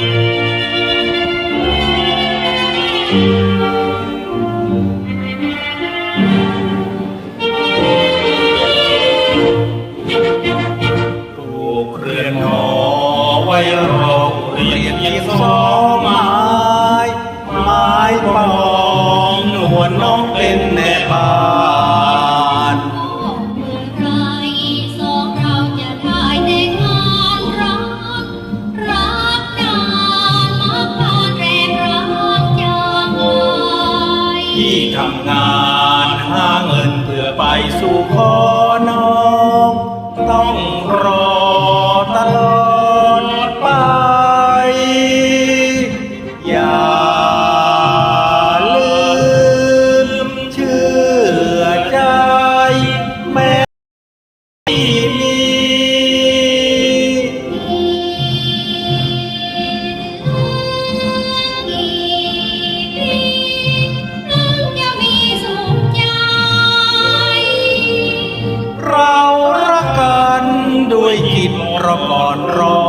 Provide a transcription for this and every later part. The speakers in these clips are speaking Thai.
ถูกเรือนหอไวรอรียนเพียงสองไม้ไม้ปองหนวลน้องเป็นแม่บ้าน ที่ทำงานหาเงินเพื่อไปสู่ขอ ด้วยจิตรอก่อนรอ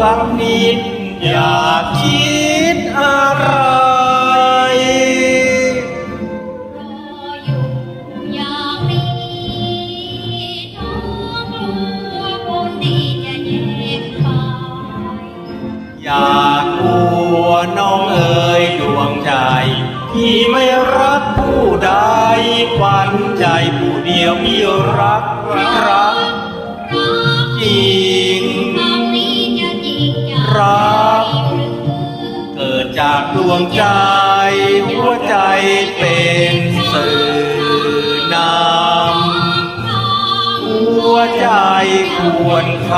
สักนิด อย่าคิดอะไรรออยู่อย่างนี้ท้องกลัวคนดีจะแยกไปอย่ากลัวน้องเอ๋ยดวงใจ ที่ไม่รักผู้ใดขวัญใจผู้เดียวที่รักรัก จริง รัก เกิดจากดวงใจ หัวใจเป็นสื่อนำหัวใจควรค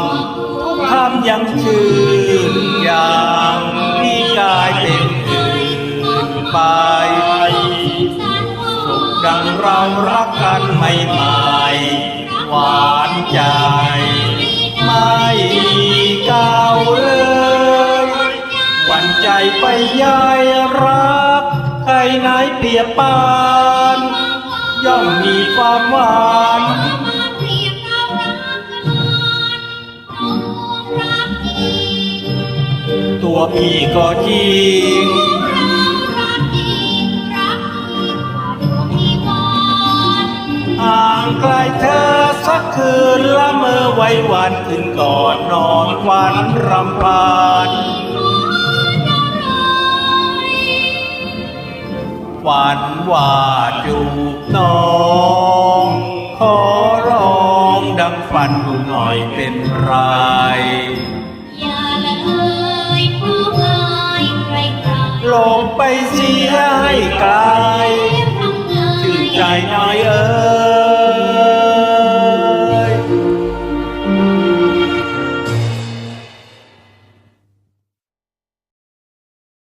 ำทุกคำยังชื่นอย่างที่กลายเป็นอื่นไปสุขดังเรารักกันใหม่ๆหวานใจ ใจไปยายรัก ใครไหนเปียบปาน ย่อมมีความหวานตัวพี่ก็จริงห่างไกลเธอสักคืนละเมอไว้วันขึ้นก่อนนอนควันรำพาน ฝันว่าจูบน้องขอร้องดังฝันดูหน่อยเป็นไรอย่าละเลยผู้ชายใครๆลงไปเสียให้ไกลชื่นใจน้อยเอ้ย